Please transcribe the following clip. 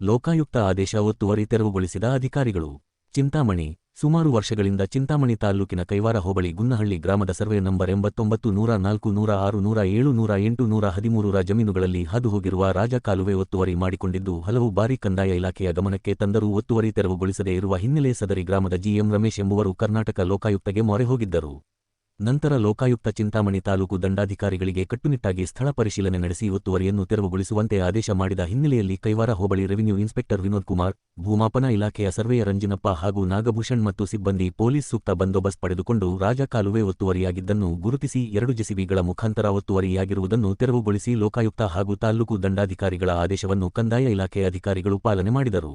ಲೋಕಾಯುಕ್ತ ಆದೇಶ ಒತ್ತುವರಿ ತೆರವುಗೊಳಿಸಿದ ಅಧಿಕಾರಿಗಳು. ಚಿಂತಾಮಣಿ, ಸುಮಾರು ವರ್ಷಗಳಿಂದ ಚಿಂತಾಮಣಿ ತಾಲ್ಲೂಕಿನ ಕೈವಾರ ಹೋಬಳಿ ಗುನ್ನಹಳ್ಳಿ ಗ್ರಾಮದ ಸರ್ವೆ ನಂಬರ್ ಎಂಬತ್ತೊಂಬತ್ತು, ನೂರ ನಾಲ್ಕು, ನೂರ ಆರು, ನೂರ ಏಳು, ನೂರ ಎಂಟು, ನೂರ ಹದಿಮೂರರ ಜಮೀನುಗಳಲ್ಲಿ ಹಾದುಹೋಗಿರುವ ರಾಜಕಾಲುವೆ ಒತ್ತುವರಿ ಮಾಡಿಕೊಂಡಿದ್ದು, ಹಲವು ಬಾರಿ ಕಂದಾಯ ಇಲಾಖೆಯ ಗಮನಕ್ಕೆ ತಂದರೂ ಒತ್ತುವರಿ ತೆರವುಗೊಳಿಸದೇ ಇರುವ ಹಿನ್ನೆಲೆ ಸದರಿ ಗ್ರಾಮದ ಜಿಎಂ ರಮೇಶ್ ಎಂಬುವರು ಕರ್ನಾಟಕ ಲೋಕಾಯುಕ್ತಗೆ ಮೊರೆ ಹೋಗಿದ್ದರು. ನಂತರ ಲೋಕಾಯುಕ್ತ ಚಿಂತಾಮಣಿ ತಾಲೂಕು ದಂಡಾಧಿಕಾರಿಗಳಿಗೆ ಕಟ್ಟುನಿಟ್ಟಾಗಿ ಸ್ಥಳ ಪರಿಶೀಲನೆ ನಡೆಸಿ ಒತ್ತುವರಿಯನ್ನು ತೆರವುಗೊಳಿಸುವಂತೆ ಆದೇಶ ಮಾಡಿದ ಹಿನ್ನೆಲೆಯಲ್ಲಿ ಕೈವಾರ ಹೋಬಳಿ ರೆವಿನ್ಯೂ ಇನ್ಸ್ಪೆಕ್ಟರ್ ವಿನೋದ್ ಕುಮಾರ್, ಭೂಮಾಪನ ಇಲಾಖೆಯ ಸರ್ವೆಯ ರಂಜಿನಪ್ಪ ಹಾಗೂ ನಾಗಭೂಷಣ್ ಮತ್ತು ಸಿಬ್ಬಂದಿ ಪೊಲೀಸ್ ಸೂಕ್ತ ಬಂದೋಬಸ್ತ್ ಪಡೆದುಕೊಂಡು ರಾಜಕಾಲುವೆ ಒತ್ತುವರಿಯಾಗಿದ್ದನ್ನು ಗುರುತಿಸಿ ಎರಡು ಜೆಸಿಬಿಗಳ ಮುಖಾಂತರ ಒತ್ತುವರಿಯಾಗಿರುವುದನ್ನು ತೆರವುಗೊಳಿಸಿ ಲೋಕಾಯುಕ್ತ ಹಾಗೂ ತಾಲೂಕು ದಂಡಾಧಿಕಾರಿಗಳ ಆದೇಶವನ್ನು ಕಂದಾಯ ಇಲಾಖೆ ಅಧಿಕಾರಿಗಳು ಪಾಲನೆ ಮಾಡಿದರು.